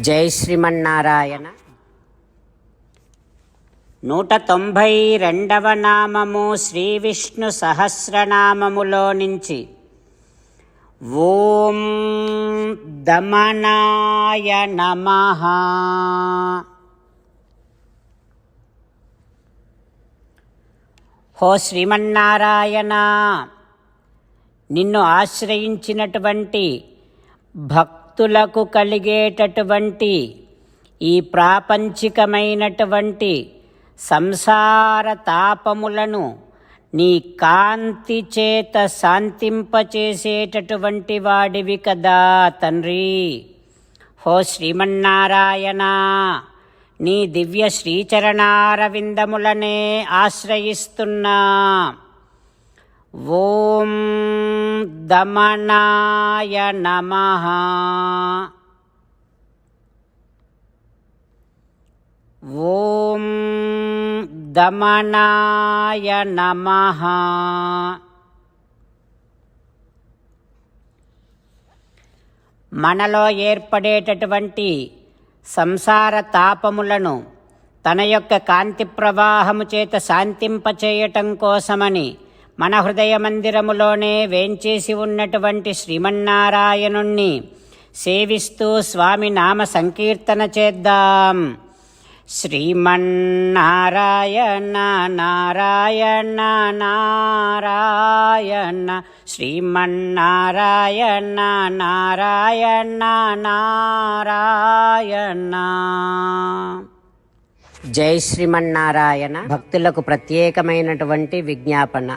జై శ్రీమన్నారాయణ. నూట తొంభై రెండవ నామము శ్రీ విష్ణు సహస్రనామములో నుంచి. ఓం దమనాయ నమ. హో శ్రీమన్నారాయణ నిన్ను ఆశ్రయించినటువంటి భక్తులకు కలిగేటటువంటి ఈ ప్రాపంచికమైనటువంటి సంసార తాపములను నీ కాంతి చేత శాంతింపచేసేటటువంటి వాడివి కదా తండ్రి. హో శ్రీమన్నారాయణ నీ దివ్య శ్రీచరణారవిందములనే ఆశ్రయిస్తున్నా. ఓం దమనాయ నమః. ఓం దమనాయ నమః. మనలో ఏర్పడేటటువంటి సంసార తాపములను తన యొక్క కాంతి ప్రవాహము చేత శాంతింపచేయటం కోసమని మన హృదయ మందిరములోనే వేంచేసి ఉన్నటువంటి శ్రీమన్నారాయణుణ్ణి సేవిస్తూ స్వామి నామ సంకీర్తన చేద్దాం. శ్రీమన్నారాయణ నారాయణ నారాయణ శ్రీమన్నారాయణ నారాయణ నారాయణ. జై శ్రీమన్నారాయణ. భక్తులకు ప్రత్యేకమైనటువంటి విజ్ఞాపన.